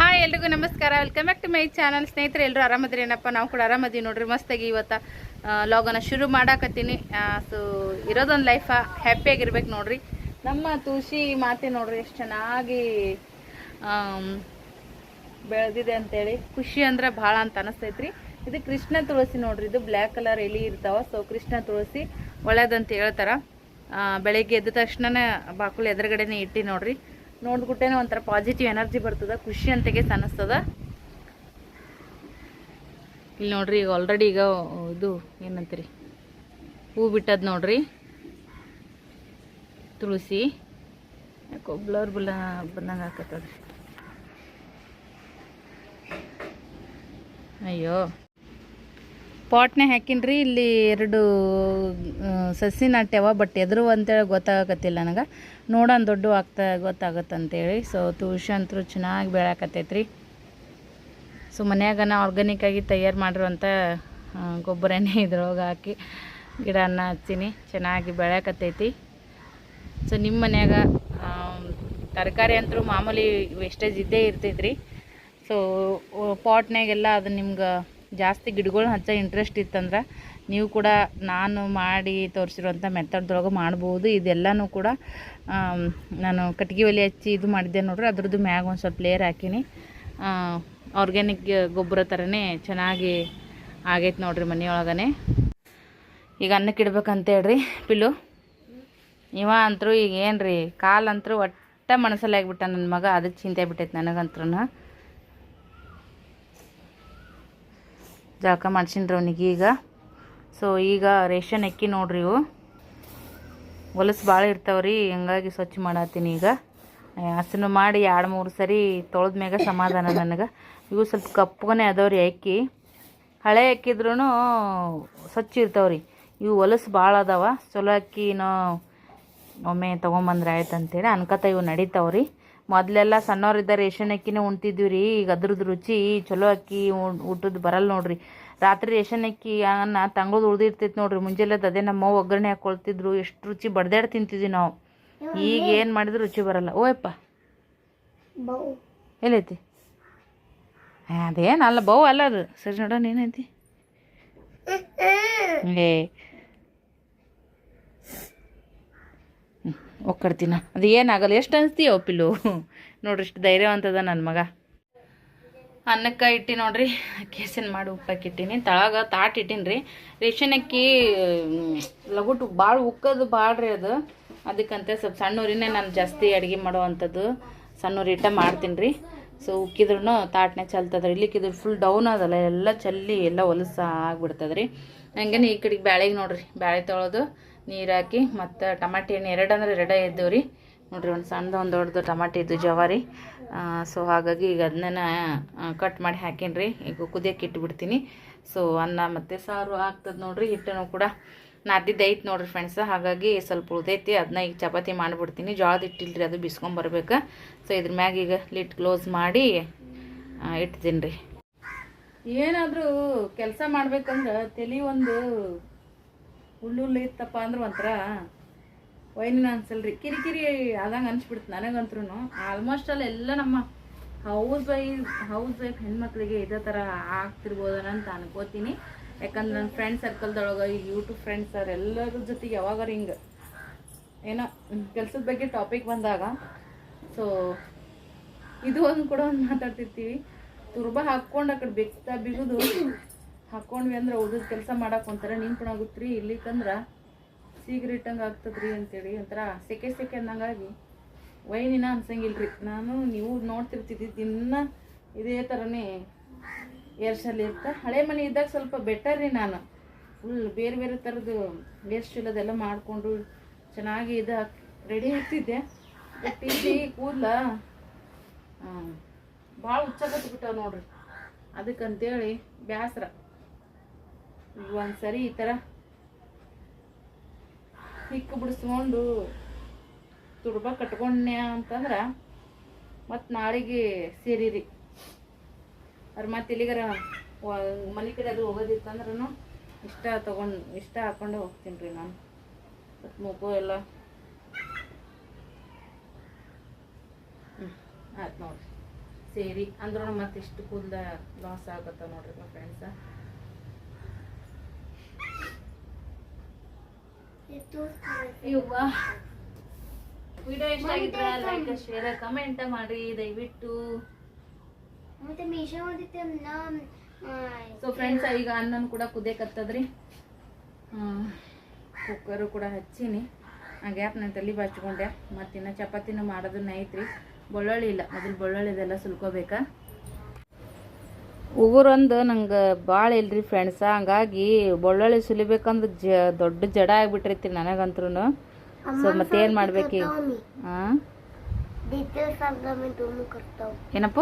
Hi ಎಲ್ರಿಗೂ ನಮಸ್ಕಾರ. Welcome back to my channel ಸ್ನೇಹಿತರೆ ಎಲ್ಲರೂ ಆರಾಮದ್ರೇನಪ್ಪ ನಾವು ಕೂಡ ಆರಾಮದೀವಿ ನೋಡ್ರಿ. ಮಸ್ತಾಗಿ ಇವತ್ತು ಲಾಗನ ಶುರು ಮಾಡಾಕತ್ತೀನಿ. ಸೊ ಇರೋದೊಂದು ಲೈಫ ಹ್ಯಾಪಿಯಾಗಿರ್ಬೇಕು ನೋಡ್ರಿ. ನಮ್ಮ ತುಳಸಿ ಮಾತೆ ನೋಡ್ರಿ, ಎಷ್ಟು ಚೆನ್ನಾಗಿ ಬೆಳೆದಿದೆ ಅಂತೇಳಿ. ಖುಷಿ ಅಂದ್ರೆ ಭಾಳ ಅಂತ ಅನಿಸ್ತೈತ್ರಿ. ಇದು ಕೃಷ್ಣ ತುಳಸಿ ನೋಡ್ರಿ. ಇದು ಬ್ಲ್ಯಾಕ್ ಕಲರ್ ಎಲಿ ಇರ್ತಾವ. ಸೊ ಕೃಷ್ಣ ತುಳಸಿ ಒಳ್ಳೇದಂತ ಹೇಳ್ತಾರ. ಬೆಳಗ್ಗೆ ಎದ್ದ ತಕ್ಷಣನೇ ಬಾಕುಳಿ ಎದುರುಗಡೆನೆ ಇಟ್ಟು ನೋಡ್ರಿ. ನೋಡ್ಬಿಟ್ಟೇನೆ ಒಂಥರ ಪಾಸಿಟಿವ್ ಎನರ್ಜಿ ಬರ್ತದೆ, ಖುಷಿ ಅಂತಗೆ ಅನಿಸ್ತದ ಇಲ್ಲಿ ನೋಡ್ರಿ, ಈಗ ಆಲ್ರೆಡಿ ಈಗ ಇದು ಏನಂತೀರಿ? ಹೂ ಬಿಟ್ಟದ್ ನೋಡ್ರಿ. ತುಳಸಿ. ಯಾಕೋ ಬ್ಲರ್ ಬುಲ್ಲ ಬಂದಂಗೆ ಹಾಕತ್ತದ್ರಿ ಅಯ್ಯೋ. ಪಾಟ್ನೆ ಹಾಕಿನ್ರಿ, ಇಲ್ಲಿ ಎರಡು ಸಸಿ ನಾಟ್ಯವ ಬಟ್ ಎದುರು ಅಂತೇಳಿ ಗೊತ್ತಾಗತ್ತಿಲ್ಲ ನನಗೆ. ನೋಡೋಣ ದೊಡ್ಡ ಆಗ್ತಾ ಗೊತ್ತಾಗತ್ತೆ ಅಂತೇಳಿ ಸೊ ತುಳಸಿ ಅಂತೂ ಚೆನ್ನಾಗಿ ಬೆಳಕತ್ತೈತ್ರಿ ಸೊ ಮನ್ಯಾಗ ನಾ ಆರ್ಗ್ಯಾನಿಕ್ ಆಗಿ ತಯಾರು ಮಾಡಿರುವಂಥ ಗೊಬ್ಬರನೇ ಇದ್ರೊಳಗೆ ಹಾಕಿ ಗಿಡನ ಹಚ್ಚೀನಿ. ಚೆನ್ನಾಗಿ ಬೆಳಕತ್ತೈತಿ ಸೊ ನಿಮ್ಮ ಮನ್ಯಾಗ ತರಕಾರಿ ಅಂತೂ ಮಾಮೂಲಿ ವೇಸ್ಟೇಜ್ ಇದ್ದೇ ಇರ್ತೈತ್ರಿ. ಸೊ ಪಾಟ್ನಾಗೆಲ್ಲ ಅದು ನಿಮ್ಗೆ ಜಾಸ್ತಿ ಗಿಡಗಳು ಹಚ್ಚೋ ಇಂಟ್ರೆಸ್ಟ್ ಇತ್ತಂದ್ರೆ ನೀವು ಕೂಡ ನಾನು ಮಾಡಿ ತೋರಿಸಿರುವಂಥ ಮೆಥಡ್ದೊಳಗೆ ಮಾಡ್ಬೋದು. ಇದೆಲ್ಲನೂ ಕೂಡ ನಾನು ಕಟ್ಗೆ ಒಲೆ ಹಚ್ಚಿ ಇದು ಮಾಡಿದ್ದೆ ನೋಡ್ರಿ, ಅದ್ರದ್ದು ಮ್ಯಾಗ ಒಂದು ಸ್ವಲ್ಪ ಲೇಯರ್ ಹಾಕೀನಿ. ಆರ್ಗ್ಯಾನಿಕ್ ಗೊಬ್ಬರ ಥರನೇ ಚೆನ್ನಾಗಿ ಆಗೈತೆ ನೋಡ್ರಿ ಮನೆಯೊಳಗನೆ. ಈಗ ಅನ್ನಕ್ಕೆ ಇಡ್ಬೇಕಂತ ಹೇಳ್ರಿ, ಪಿಲ್ಲು. ಇವ ಅಂತರೂ ಈಗ ಏನು ರೀ ಕಾಲಂತರೂ ಒಟ್ಟ ಮನಸ್ಸಲ್ಲಿ ಆಗಿಬಿಟ್ಟ ನನ್ನ ಮಗ, ಅದಕ್ಕೆ ಚಿಂತೆ ಬಿಟ್ಟೈತೆ ನನಗಂತ್ರೂ ಜಳಕ ಮಾಡ್ಸಿನ್ರಿ ಅವನಿಗೆ ಈಗ. ಸೊ ಈಗ ರೇಷನ್ ಅಕ್ಕಿ ನೋಡ್ರಿ ಇವು. ಹೊಲಸು ಭಾಳ ಇರ್ತಾವ್ರಿ, ಹಿಂಗಾಗಿ ಸ್ವಚ್ಛ ಮಾಡತ್ತೀನಿ ಈಗ. ಹಸನು ಮಾಡಿ ಎರಡು ಮೂರು ಸರಿ ತೊಳೆದ ಮ್ಯಾಗ ಸಮಾಧಾನ ನನಗೆ. ಇವು ಸ್ವಲ್ಪ ಕಪ್ಪಗನೇ ಅದಾವ್ರಿ ಅಕ್ಕಿ. ಹಳೆ ಅಕ್ಕಿದ್ರೂ ಸ್ವಚ್ಛ ಇರ್ತಾವ್ರಿ. ಇವು ಹೊಲಸು ಭಾಳ ಅದಾವ. ಚಲೋ ಅಕ್ಕಿನೂ ಒಮ್ಮೆ ತೊಗೊಂಬಂದ್ರೆ ಆಯ್ತು ಅಂತೇಳಿ ಅನ್ಕತ ಇವು ನಡೀತಾವ್ರಿ. ಮೊದಲೆಲ್ಲ ಸಣ್ಣವರಿದ್ದ ರೇಷನ್ ಅಕ್ಕಿನೇ ಉಣ್ತಿದ್ವಿ ರೀ ಈಗ ಅದ್ರದ್ದು ರುಚಿ ಚಲೋ ಅಕ್ಕಿ ಊಟದ್ದು ಬರಲ್ಲ ನೋಡ್ರಿ. ರಾತ್ರಿ ರೇಷನ್ ಅಕ್ಕಿ ಅನ್ನ ತಂಗೋದು ಉಳ್ದಿರ್ತೈತಿ ನೋಡ್ರಿ. ಮುಂಜಾನೆದ್ದು ಅದೇ ನಮ್ಮ ಒಗ್ಗರಣೆ ಹಾಕೊಳ್ತಿದ್ರು. ಎಷ್ಟು ರುಚಿ ಬಡ್ದಾಡ್ ತಿಂತಿದ್ವಿ ನಾವು. ಈಗ ಏನು ಮಾಡಿದ್ರು ರುಚಿ ಬರಲ್ಲ. ಓಯಪ್ಪ ಎಲ್ಲೈತಿ? ಅದೇನು ಅದೇನಲ್ಲ ಬೌ ಅಲ್ಲ ಅದು. ಸರಿ ನೋಡೋಣ ಏನೈತಿ ಏ ಒಕ್ಕಡ್ತೀನ ಅದು ಏನಾಗಲ್ಲ. ಎಷ್ಟು ಅನಿಸ್ತೀಯೋ ಪಿಲ್ಲು. ನೋಡ್ರಿ ಇಷ್ಟು ಧೈರ್ಯವಂತದ ನನ್ನ ಮಗ. ಅನ್ನಕ್ಕೆ ಇಟ್ಟಿ ನೋಡ್ರಿ, ಕೇಸಿನ ಮಾಡಿ ಉಪ್ಪಕ್ಕೆ ಇಟ್ಟೀನಿ. ತಳಗ ತಾಟ್ ಇಟ್ಟೀನಿ ರೀ ರೇಷನ್ ಅಕ್ಕಿ ಲಗುಟು ಭಾಳ ಉಕ್ಕದು ಭಾಳ ರೀ ಅದು. ಅದಕ್ಕಂತೆ ಸ್ವಲ್ಪ ಸಣ್ಣೂರಿನೇ ನಾನು ಜಾಸ್ತಿ ಅಡುಗೆ ಮಾಡುವಂಥದ್ದು. ಸಣ್ಣೂರು ಇಟ್ಟ ಮಾಡ್ತೀನಿ ರೀ ಸೊ ಉಕ್ಕಿದ್ರೂ ತಾಟ್ನೆ ಚಲ್ತದ್ರಿ. ಇಲ್ಲಿಕ್ಕಿದ್ರು ಫುಲ್ ಡೌನ್ ಅದಲ್ಲ. ಎಲ್ಲ ಚಲ್ಲಿ, ಎಲ್ಲ ಹೊಲಸ ಆಗ್ಬಿಡ್ತದೆ ರೀ ಹಂಗೇನೆ ಈ ಕಡೆಗೆ ಬ್ಯಾಳೆಗೆ ನೋಡ್ರಿ. ಬ್ಯಾಳೆ ತೊಳೆದು ನೀರು ಹಾಕಿ ಮತ್ತು ಟಮಾಟಿ ಹಣ್ಣು ಎರಡು ಅಂದ್ರೆ ಎರಡೇ ಇದ್ದವು ರೀ. ನೋಡಿರಿ, ಒಂದು ಸಣ್ಣದ ಒಂದು ದೊಡ್ಡದು ಟಮಾಟಿ ಇದ್ದು ಜವಾರಿ ಸೊ ಹಾಗಾಗಿ ಈಗ ಅದನ್ನ ಕಟ್ ಮಾಡಿ ಹಾಕೀನಿ ರೀ. ಈಗ ಕುದಿಯಕ್ಕೆ ಇಟ್ಬಿಡ್ತೀನಿ. ಸೊ ಅನ್ನ ಮತ್ತು ಸಾರು ಆಗ್ತದೆ ನೋಡಿರಿ, ಹಿಟ್ಟನ್ನು ಕೂಡ ನಾದಿದ್ದು ಐತೆ ನೋಡಿರಿ ಫ್ರೆಂಡ್ಸ್ ಹಾಗಾಗಿ ಸ್ವಲ್ಪ ಉಳಿದೈತಿ ಅದನ್ನ ಈಗ ಚಪಾತಿ ಮಾಡಿಬಿಡ್ತೀನಿ. ಜೋಳದ ಹಿಟ್ಟಿಲ್ರಿ ಅದು ಬಿಸ್ಕೊಂಬರ್ಬೇಕು ಸೊ ಇದ್ರ ಮ್ಯಾಗ ಈಗ ಲಿಟ್ ಕ್ಲೋಸ್ ಮಾಡಿ ಇಡ್ತೀನಿ ರೀ. ಏನಾದರೂ ಕೆಲಸ ಮಾಡ್ಬೇಕಂದ್ರೆ ತಲೆ ಒಂದು ಹುಳ್ಳುಳ್ಳು ಇತ್ತಪ್ಪ ಅಂದ್ರೆ ಒಂಥರ ವೈನಿನ ಅನ್ಸಲ್ರಿ. ಕಿರಿಕಿರಿ ಆದಂಗೆ ಅನ್ಸ್ಬಿಡ್ತು ನನಗಂತ್ರೂ ಆಲ್ಮೋಸ್ಟ್ ಅಲ್ಲಿ ಎಲ್ಲ ನಮ್ಮ ಹೌಸ್ ವೈಫ್ ಹೌಸ್ ವೈಫ್ ಹೆಣ್ಮಕ್ಳಿಗೆ ಇದೇ ಥರ ಆಗ್ತಿರ್ಬೋದನ ಅಂತ ಅನ್ಕೋತೀನಿ. ಯಾಕಂದ್ರೆ ನನ್ನ ಫ್ರೆಂಡ್ ಸರ್ಕಲ್ದೊಳಗೆ ಈ ಯೂಟ್ಯೂಬ್ ಫ್ರೆಂಡ್ಸ್ ಅವ್ರು ಎಲ್ಲರ ಜೊತೆಗೆ ಯಾವಾಗ ಹಿಂಗೆ ಏನೋ ಕೆಲ್ಸದ ಬಗ್ಗೆ ಟಾಪಿಕ್ ಬಂದಾಗ. ಸೊ ಇದು ಒಂದು ಕೂಡ ಒಂದು ಮಾತಾಡ್ತಿರ್ತೀವಿ. ತುರ್ಬ ಹಾಕ್ಕೊಂಡು ಆ ಕಡೆ ಬೆಕ್ತಾ ಬಿಗುದು. ಹಾಕ್ಕೊಂಡ್ವಿ ಅಂದ್ರೆ ಉಳಿದ ಕೆಲಸ ಮಾಡಕ್ಕೆ ಒಂಥರ ಇಲ್ಲಿ ರೀ ಇಲ್ಲಿಕಂದ್ರೆ ಸೀಗ್ರಿಟ್ಟಂಗೆ ಆಗ್ತದ್ರಿ ಅಂತೇಳಿ ಒಂಥರ ಸೆಕೆ ಸೆಕೆ ಅನ್ನಂಗಾಗಿ ವೈನಿನ ಅನ್ಸಂಗಿಲ್ರಿ. ನಾನು ನೀವು ನೋಡ್ತಿರ್ತಿದ್ದಿ ದಿನ ಇದೇ ಥರನೇ ಏರ್ಸಲ್ಲಿ ಇರ್ತಾ. ಹಳೆ ಮನೆ ಇದ್ದಾಗ ಸ್ವಲ್ಪ ಬೆಟರ್ ರೀ ನಾನು. ಫುಲ್ ಬೇರೆ ಬೇರೆ ಥರದ್ದು ಏರ್ ಅದೆಲ್ಲ ಮಾಡಿಕೊಂಡು ಚೆನ್ನಾಗಿ ಇದು ರೆಡಿ ಆಗ್ತಿದ್ದೆ. ಬಟ್ ಇಲ್ಲಿ ಕೂದಲ ಭಾಳ ಹುಚ್ಚಾಗತ್ಬಿಟ್ಟಾವ ನೋಡ್ರಿ. ಅದಕ್ಕಂತೇಳಿ ಈಗ ಒಂದು ಸರಿ ಈ ಥರ ಹಿಕ್ಕು ಬಿಡಿಸ್ಕೊಂಡು ತುರ್ಬ ಕಟ್ಕೊಂಡೆ ಅಂತಂದ್ರೆ ಮತ್ತು ನಾಳೆಗೆ ಸೇರಿರಿ. ಅವ್ರ ಮತ್ತೆ ಇಲ್ಲಿಗಾರ ಮನೆ ಕಡೆ ಅದು ಹೋಗೋದಿತ್ತಂದ್ರೂ ಇಷ್ಟ ತೊಗೊಂಡು, ಇಷ್ಟ ಹಾಕ್ಕೊಂಡು ಹೋಗ್ತೀನಿ ರೀ ನಾನು. ಮತ್ತು ಮುಗು ಎಲ್ಲ. ಆಯ್ತು ನೋಡಿರಿ. ಸೇರಿ ಅಂದ್ರೂ ಮತ್ತೆ ಇಷ್ಟು ಕೂದಲ ಲಾಸ್ ಆಗತ್ತ ನೋಡ್ರಿ ಫ್ರೆಂಡ್ಸ ಇವ್ವ ವಿಡಿಯೋ ಇಷ್ಟ ಆಗಿದ್ರೆ ಲೈಕ್ ಶೇರ್ ಕಮೆಂಟ್ ಮಾಡಿ ದಯವಿಟ್ಟು. ಮತ್ತೆ ಮೀಶೋ ಓದಿತ್ತೆ ಸೊ ಫ್ರೆಂಡ್ಸ್ ಈಗ ಅನ್ನನ ಕೂಡ ಕುದೇಕತ್ತದ್ರಿ ಕುಕ್ಕರು ಕೂಡ ಹಚ್ಚೀನಿ. ಆ ಗ್ಯಾಪ್ ನಾನು ತಲೆ ಬಾಚ್ಕೊಂಡೆ. ಮತ್ತಿನ್ನ ಚಪಾತಿನೂ ಮಾಡೋದನ್ನ ಐತ್ರಿ. ಬೆಳ್ಳುಳ್ಳಿ ಇಲ್ಲ. ಮೊದಲು ಬೆಳ್ಳುಳ್ಳಿ ಇದೆಲ್ಲ ಸುಲ್ಕೋಬೇಕಾ? ಉಗುರೊಂದು ನಂಗೆ ಭಾಳ ಇಲ್ರಿ ಫ್ರೆಂಡ್ಸ ಹಂಗಾಗಿ ಬೊಳ್ಳೊಳ್ಳಿ ಸುಲಿಬೇಕಂದ್ರೆ ಜ ದೊಡ್ಡ ಜಡ ಆಗಿಬಿಟ್ರೈತಿ ನನಗಂತ್ರೂ ಸೊ ಮತ್ತೇನು ಮಾಡ್ಬೇಕು ಏನಪ್ಪ?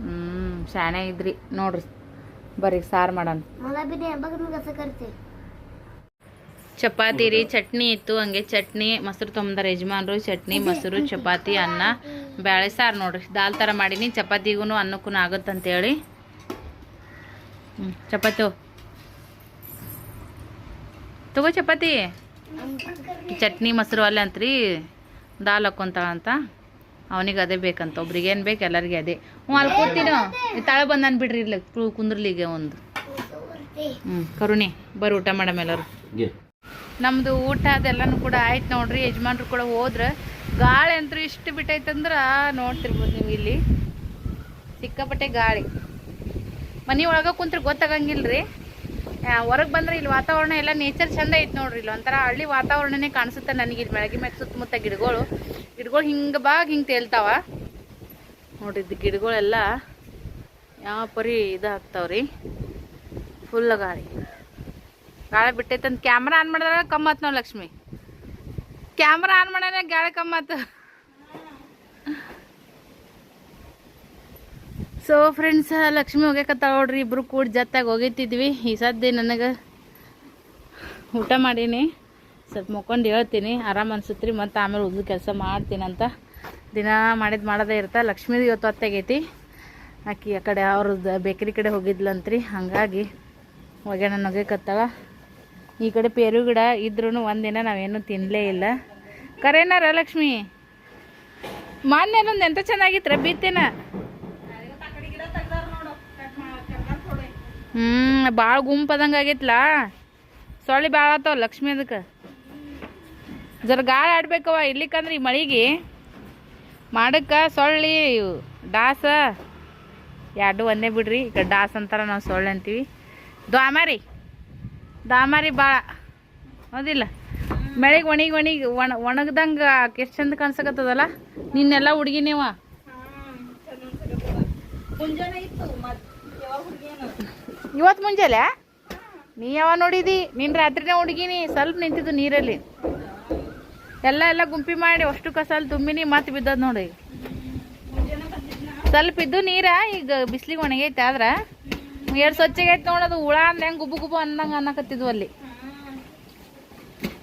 ಹ್ಞೂ ಶಾಣೆ ಇದ್ರಿ. ನೋಡ್ರಿ. ಬರ್ರಿ ಸಾರು ಮಾಡೋಣ. ಚಪಾತಿ ರೀ ಚಟ್ನಿ ಇತ್ತು. ಹಂಗೆ ಚಟ್ನಿ ಮೊಸರು ತೊಂಬಂದ್ರೆ ಯಜಮಾನ್ರು ಚಟ್ನಿ ಮೊಸರು ಚಪಾತಿ ಅನ್ನ. ಬೇಳೆ ಸಾರು ನೋಡ್ರಿ. ದಾಲ್ ಥರ ಮಾಡೀನಿ ಚಪಾತಿಗೂ ಅನ್ನಕ್ಕೂ ಆಗುತ್ತಂತೇಳಿ. ಹ್ಞೂ ಚಪಾತಿ ತಗೋ. ಚಪಾತಿ. ಚಟ್ನಿ ಮೊಸರು ಅಲ್ಲೇ ಅಂತ್ರಿ. ದಾಲ್ ಹಾಕ್ಕೊಂತಾಳ ಅಂತ. ಅವನಿಗೆ ಅದೇ ಬೇಕಂತ ಒಬ್ರಿಗೆ ಏನು ಬೇಕು ಎಲ್ಲರಿಗೆ ಅದೇ. ಹ್ಞೂ ಅಲ್ಲಿ ಕೂತೀನೋ. ತಾಳೆ ಬಂದಾನ ಬಿಡ್ರಿ ಇಲ್ಲ ಕು- ಕುಂದ್ರಲಿಗೆ ಒಂದು. ಹ್ಞೂ ಕರುಣಿ ಬರ್ರಿ ಊಟ ಮಾಡಮ್ ಎಲ್ಲರು. ನಮ್ಮದು ಊಟ ಅದೆಲ್ಲನೂ ಕೂಡ ಆಯ್ತು ನೋಡ್ರಿ ಯಜಮಾನ್ರು ಕೂಡ ಹೋದ್ರ. ಗಾಳಿ ಅಂತೂ ಇಷ್ಟು ಬಿಟ್ಟೈತಂದ್ರೆ ನೋಡ್ತಿರ್ಬೋದು ನೀವು ಇಲ್ಲಿ. ಸಿಕ್ಕಾಪಟ್ಟೆ ಗಾಳಿ. ಮನೆ ಒಳಗೆ ಕುಂತ್ರೆ ರೀ. ಹೊರಗೆ ಬಂದ್ರೆ ಇಲ್ಲಿ ವಾತಾವರಣ ಎಲ್ಲ ನೇಚರ್ ಚಂದ ಐತೆ ನೋಡ್ರಿ ಇಲ್ಲಿ. ಒಂಥರ ಹಳ್ಳಿ ವಾತಾವರಣನೇ ಕಾಣಿಸುತ್ತೆ ನನಗೆ ಇಲ್ಲಿ ಬೆಳಗ್ಗೆ ಮ್ಯಾಗ ಸುತ್ತಮುತ್ತ ಗಿಡಗಳು. ಗಿಡಗಳು ಹಿಂಗೆ ಬಾಗ ಹಿಂಗೆ ತೇಲ್ತಾವ. ನೋಡ್ರಿ ಇದು ಗಿಡಗಳೆಲ್ಲ ಯಾವ ಪರಿ ಇದು ಹಾಕ್ತಾವ್ರಿ ಫುಲ್ ಗಾಳಿ. ಗಾಳಿ ಬಿಟ್ಟೈತಂತ ಕ್ಯಾಮ್ರಾ ಆನ್ ಮಾಡಿದ್ರೆ ಕಮ್ಮತ್ ನಾವು ಲಕ್ಷ್ಮಿ. ಕ್ಯಾಮ್ರಾ ಆನ್ ಮಾಡೋಣ ಗಾಳಿ ಕಮ್ಮತ್ತು ಸೊ ಫ್ರೆಂಡ್ಸ್ ಲಕ್ಷ್ಮಿ ಹೋಗ್ಯಾಕತ್ತಾಳ ನೋಡ್ರಿ, ಇಬ್ರು ಕೂಡ ಜತ್ತಾಗ ಹೋಗಿತ್ತಿದ್ವಿ. ಈ ಸದ್ಯ ನನಗೆ ಊಟ ಮಾಡೀನಿ. ಸ್ವಲ್ಪ ಮುಕ್ಕೊಂಡು ಹೇಳ್ತೀನಿ. ಆರಾಮ್ ಅನ್ಸುತ್ರಿ, ಮತ್ತು ಆಮೇಲೆ ಉದ್ದು ಕೆಲಸ ಮಾಡ್ತೀನಂತ ದಿನ ಮಾಡಿದ್ದು ಮಾಡೋದೇ ಇರ್ತಾ. ಲಕ್ಷ್ಮೀದು ಇವತ್ತು ಹೊತ್ತಾಗೈತಿ ಆಕಿ ಆ ಕಡೆ ಅವ್ರದ್ದು ಬೇಕರಿ ಕಡೆ ಹೋಗಿದ್ಲಂತ್ರಿ. ಹಾಗಾಗಿ ಒಗ್ಯಾಣ ನೊಗಕತ್ತಾಳ ಈ ಕಡೆ ಪೇರು ಗಿಡ ಇದ್ರೂ ಒಂದಿನ ನಾವೇನು ತಿನ್ನಲೇ ಇಲ್ಲ. ಕರೇನಾರ ಲಕ್ಷ್ಮಿ ಮಾನ್ಯನೊಂದು ಎಂತ ಚೆನ್ನಾಗಿತ್ರ ಬಿತ್ತೇನ ಹ್ಞೂ ಭಾಳ ಗುಂಪದಂಗೆ ಆಗೈತ್ಲ? ಸೊಳ್ಳಿ ಭಾಳ ಆತಾವ ಲಕ್ಷ್ಮಿ ಅದಕ್ಕೆ ಜರ ಗಾಳಿ ಆಡ್ಬೇಕವ ಇರ್ಲಿಕ್ಕಂದ್ರೆ ಈ ಮಳಿಗೆ. ಮಾಡಕ್ಕೆ ಸೊಳ್ಳಿ, ಡಾಸ. ಎರಡು ಒಂದೇ ಬಿಡ್ರಿ ಈಗ ಡಾಸ್ ಅಂತಾರ ನಾವು ಸೊಳ್ಳೆ ಅಂತೀವಿ. ದ್ವಾಮಾರಿ ದಾಮಾರಿ ಭಾಳ ಹೌದಿಲ್ಲ? ಮಳೆಗ್ ಒಣಗಿ ಒಣಗಿ ಒಣ ಒಣಗ್ದಂಗೆ ಎಷ್ಟು ಚಂದ ಕಾಣ್ಸಕತ್ತದಲ್ಲ? ನಿನ್ನೆಲ್ಲ ಹುಡುಗಿ ನೀವ ಇವತ್ತು ಮುಂಜಾನೆ? ನೀ ಯಾವ ನೋಡಿದಿ? ನಿನ್ ರಾತ್ರಿನೇ ಹುಡುಗಿನಿ, ಸ್ವಲ್ಪ ನಿಂತಿದ್ದು ನೀರಲ್ಲಿ. ಎಲ್ಲ ಎಲ್ಲ ಗುಂಪಿ ಮಾಡಿ ಅಷ್ಟು ಕಸಲ್ಲಿ ತುಂಬಿನಿ, ಮತ್ತೆ ಬಿದ್ದದ್ ನೋಡಿ ಸ್ವಲ್ಪ ಇದ್ದು ನೀರ, ಈಗ ಬಿಸಿಲಿಗೆ ಒಣಗೈತೆ ಆದ್ರೆ. ಎರಡು ಸ್ವಚ್ಛಗೈತೆ ನೋಡೋದು ಹುಳ ಅಂದ್ರೆ ಹೆಂಗೆ ಗುಬ್ಬು ಗುಬ್ಬು ಅಂದಂಗ ಅನ್ನಕತ್ತಿದ್ವು ಅಲ್ಲಿ.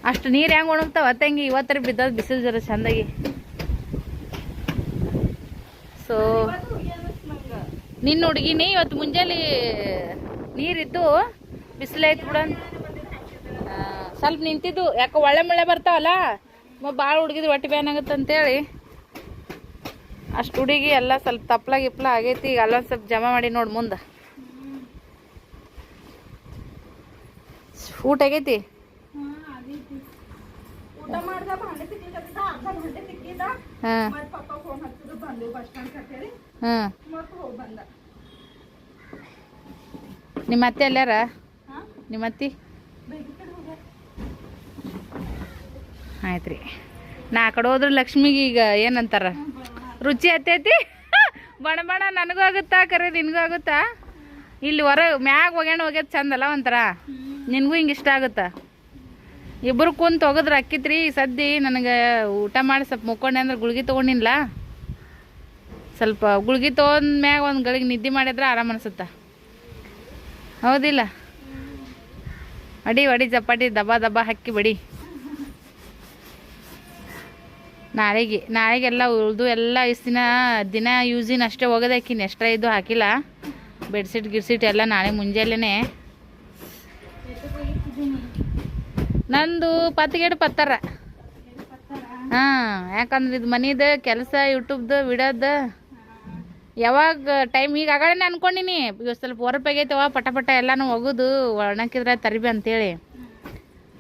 ಅಷ್ಟು ನೀರು ಹೆಂಗೆ ಒಣಗ್ತಾವ ತಂಗಿ ಇವತ್ತರ ಬಿದ್ದದ ಬಿಸಿಲು ಜರ ಚಂದಾಗಿ. ಸೊ ನಿನ್ನ ಹುಡುಗಿನಿ ಇವತ್ತು ಮುಂಜಾನೆ ನೀರಿದ್ದು ಬಿಸಿಲೈತ್ ಬಿಡ ಸ್ವಲ್ಪ ನಿಂತಿದ್ದು, ಯಾಕೋ ಒಳ್ಳೆ ಮಳೆ ಬರ್ತಾವಲ್ಲ ಭಾಳ ಹುಡುಗಿದ್ ಹೊಟ್ಟೆ ಬ್ಯಾನ್ ಆಗುತ್ತೆ ಅಂತೇಳಿ. ಅಷ್ಟು ಹುಡುಗಿ ಎಲ್ಲ ಸ್ವಲ್ಪ ತಪ್ಲ ಗಿಪ್ಲ ಆಗೈತಿ, ಈಗ ಅಲ್ಲೊಂದು ಸ್ವಲ್ಪ ಜಮಾ ಮಾಡಿ ನೋಡಿ ಮುಂದೆ. ಊಟ ಆಗೈತಿ? ಹಾಂ ಹಾಂ. ನಿಮ್ಮ ಅತ್ತೆ ಎಲ್ಲಾರ? ನಿಮ್ಮ ಅತ್ತಿ ಆಯ್ತು ರೀ. ನಾ ಆ ಕಡೆ ಹೋದ್ರೆ ಲಕ್ಷ್ಮಿಗೆ ಈಗ ಏನಂತಾರ? ರುಚಿ ಹತ್ತೈತಿ? ಬಣ ಬಣ ನನಗೂ ಆಗುತ್ತಾ ಕರೆ ನಿನಗೂ ಆಗುತ್ತಾ? ಇಲ್ಲಿ ಹೊರ ಮ್ಯಾಗ ಹೋಗ್ಯಾಣ ಹೋಗ್ಯದ ಚಂದಲ್ಲ ಒಂಥರ. ನಿನಗೂ ಹಿಂಗೆ ಇಷ್ಟ ಆಗುತ್ತಾ? ಇಬ್ಬರು ಕುಂತ ತೊಗದ್ರೆ ಅಕ್ಕಿತ್ರಿ ಸದ್ದಿ ನನಗೆ ಊಟ ಮಾಡಿ ಸ್ವಲ್ಪ ಮುಕ್ಕೊಂಡೆ ಅಂದ್ರೆ ಗುಳ್ಗಿ ತೊಗೊಂಡಿಲ್ಲ ಸ್ವಲ್ಪ ಗುಳ್ಗಿ ತೊಗೊಂಡ್ಮ್ಯಾಗ ಒಂದು ಗಳಿಗೆ ನಿದ್ದೆ ಮಾಡಿದ್ರೆ ಆರಾಮ ಅನಿಸುತ್ತೆ. ಹೌದಿಲ್ಲ? ಅಡಿ ಅಡಿ ಚಪಾಟಿ ದಬ್ಬ ದಬ್ಬಾ ಹಾಕಿ ಬಡಿ. ನಾಳೆಗೆ, ನಾಳೆಗೆಲ್ಲ ಉಳಿದು ಎಲ್ಲ ಇಷ್ಟು ದಿನ ದಿನ ಯೂಸಿನ ಅಷ್ಟೇ ಹೋಗೋದು ಹಾಕಿನಿ ಎಕ್ಸ್ಟ್ರಾ ಇದು ಹಾಕಿಲ್ಲ. ಬೆಡ್ಶೀಟ್, ಗಿಡ್ಶೀಟ್ ಎಲ್ಲ ನಾಳೆ ಮುಂಜಾನೆ ನಂದು ಪತ್ತಿಗೆಡು ಪತ್ತರ. ಹಾಂ, ಯಾಕಂದ್ರೆ ಇದು ಮನಿದು ಕೆಲಸ, ಯೂಟ್ಯೂಬ್ದು ವಿಡಿಯೋದ ಯಾವಾಗ ಟೈಮ್ ಈಗ ಆಗಳೇ ಅನ್ಕೊಂಡಿನಿ. ಇವತ್ತು ಸ್ವಲ್ಪ ಹೊರಪಾಗೈತವ ಪಟ ಪಟ ಎಲ್ಲಾನು ಒಗುದು, ಒಣಕಿದ್ರೆ ತರಿಬಿ ಅಂತೇಳಿ.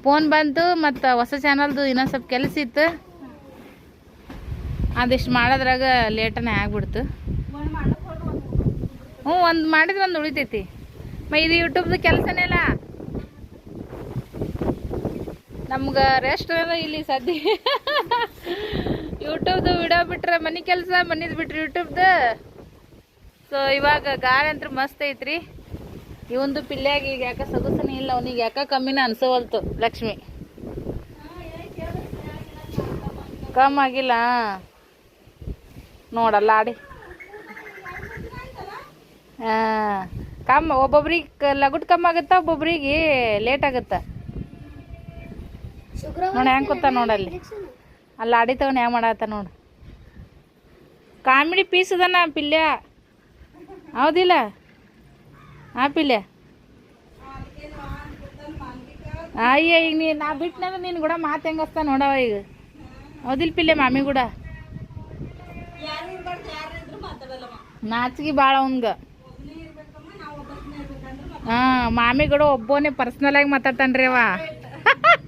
ಫೋನ್ ಬಂತು, ಮತ್ತು ಹೊಸ ಚಾನಲ್ದು ಇನ್ನೊಂದು ಸ್ವಲ್ಪ ಕೆಲಸ ಇತ್ತು. ಅದಿಷ್ಟು ಮಾಡೋದ್ರಾಗ ಲೇಟನೇ ಆಗ್ಬಿಡ್ತು. ಹ್ಞೂ, ಒಂದು ಮಾಡಿದ್ರೆ ಒಂದು ಉಳಿತೈತಿ. ಮ, ಇದು ಯೂಟ್ಯೂಬ್ದು ಕೆಲಸನೇ ಅಲ್ಲ. ನಮ್ಗೆ ರೆಸ್ಟ್ ಇಲ್ಲಿ ಸದ್ಯ. ಯೂಟ್ಯೂಬ್ದು ವಿಡಿಯೋ ಬಿಟ್ರೆ ಮನೆ ಕೆಲಸ, ಮನಿದ್ ಬಿಟ್ರಿ ಯೂಟ್ಯೂಬ್ದು ಸೊ ಇವಾಗ ಗಾಳಿ ಅಂತ ಮಸ್ತ್ ಐತ್ರಿ. ಇವಂದು ಪಿಲ್ಯಾಗಿ ಈಗ ಯಾಕ ಸೊಗಸನೇ ಇಲ್ಲ, ಅವನಿಗೆ ಯಾಕ ಕಮ್ಮಿನ ಅನ್ಸವಲ್ತು, ಲಕ್ಷ್ಮಿ. ಕಮ್ ಆಗಿಲ್ಲ. ನೋಡಲ್ಲ, ಆಡಿ. ಹಾಂ. ಕಮ್, ಒಬ್ಬೊಬ್ರಿಗೆ ಲಗುಟ್ ಕಮ್ಮಿ ಆಗುತ್ತಾ, ಒಬ್ಬೊಬ್ರಿಗೆ ಲೇಟ್ ಆಗುತ್ತಾ? ನೋಡಿ ಹೆಂಗೆ ಕೂತ ನೋಡಲ್ಲಿ ಅಲ್ಲಿ. ಆಡಿ ತಗೊಂಡು ಹೆಂಗೆ ಮಾಡತ್ತ ನೋಡು. ಕಾಮಿಡಿ ಪೀಸ್ ಅದನ ಪಿಲ್ಯ. ಹೌದಿಲ್ಲ? ಆ ಪಿಲ್ಯ. ಅಯ್ಯೋ, ಈಗ ನೀ ನಾ ಬಿಟ್ನಂದ್ರೆ ನೀನು ಕೂಡ ಮಾತು ಹೆಂಗೆ ಹಸ್ತ ನೋಡವ ಈಗ. ಹೌದಿಲ್ಲ ಪಿಲ್ಯ ಮಾಮಿ ಕೂಡ. ನಾಚಿಗೆ ಭಾಳ ಅವನ್ಗ. ಹಾಂ, ಮಾಮಿ ಕೂಡ ಒಬ್ಬನೇ ಪರ್ಸ್ನಲ್ ಆಗಿ ಮಾತಾಡ್ತಾನ್ರಿ ಅವ.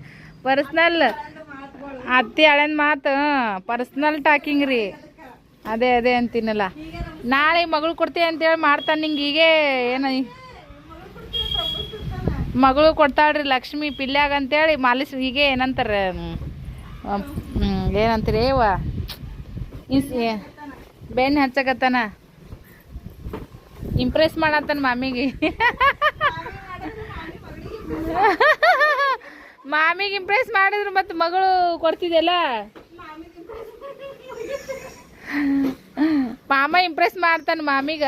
ಪರ್ಸ್ನಲ್ ಅತ್ತಿ ಹಳೆನ್ ಮಾತು ಪರ್ಸ್ನಲ್ ಟಾಕಿಂಗ್ ರೀ. ಅದೇ ಅದೇ ಅಂತೀನಲ್ಲ. ನಾಳೆ ಮಗಳು ಕೊಡ್ತೀವಿ ಅಂತೇಳಿ ಮಾಡ್ತಾನೆ ನಿಂಗೆ ಹೀಗೆ ಏನು ಮಗಳು ಕೊಡ್ತಾಳ್ರಿ ಲಕ್ಷ್ಮಿ ಪಿಲ್ಯಾಗ ಅಂತೇಳಿ ಮಾಲಿಸ್ ಹೀಗೆ ಏನಂತಾರೆ ಏನಂತೀರಿ ಏವ ಇನ್ಸ್ ಬೆಣ್ಣೆ ಹಚ್ಚಕತ್ತಾನ. ಇಂಪ್ರೆಸ್ ಮಾಡತ್ತಾನ ಮಾಮಿಗೆ. ಮಾಮಿಗೆ ಇಂಪ್ರೆಸ್ ಮಾಡಿದ್ರು ಮತ್ತೆ ಮಗಳು ಕೊಡ್ತಿದ್ದೆಲ್ಲ ಮಾಮ ಇಂಪ್ರೆಸ್ ಮಾಡ್ತಾನ ಮಾಮಿಗ.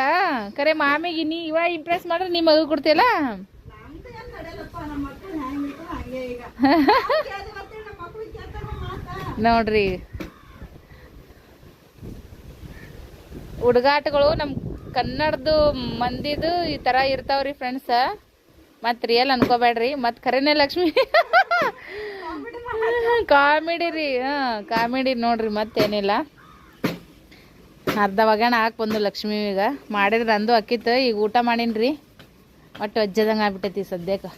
ಕರೆ ಮಾಮಿಗೆ, ನೀ ಇವ ಇಂಪ್ರೆಸ್ ಮಾಡಿದ್ರೆ ನೀ ಮಗು ಕೊಡ್ತಿಯಲ್ಲ? ನೋಡ್ರಿ. ಹುಡುಗಾಟಗಳು ನಮ್ಮ ಕನ್ನಡದು, ಮಂದಿದು ಈ ಥರ ಇರ್ತಾವ್ರಿ ಫ್ರೆಂಡ್ಸ ಮತ್ತು ರಿಯಲ್ ಅನ್ಕೋಬೇಡ್ರಿ. ಮತ್ತು ಖರೇನೆ ಲಕ್ಷ್ಮಿ. ಕಾಮಿಡಿ ರೀ. ಹಾಂ, ಕಾಮಿಡಿ ನೋಡ್ರಿ ಮತ್ತೇನಿಲ್ಲ. ಅರ್ಧ ಒಗ್ಯಾಣ ಹಾಕಿ ಬಂದು ಲಕ್ಷ್ಮಿ ಈಗ. ಮಾಡಿದ್ರೆ ಅಂದು ಅಕ್ಕಿತ್ತು ಈಗ ಊಟ ಮಾಡೀನಿ ಒಟ್ಟು ಅಜ್ಜದಂಗೆ ಆಗ್ಬಿಟ್ಟೈತಿ ಸದ್ಯಕ್ಕೆ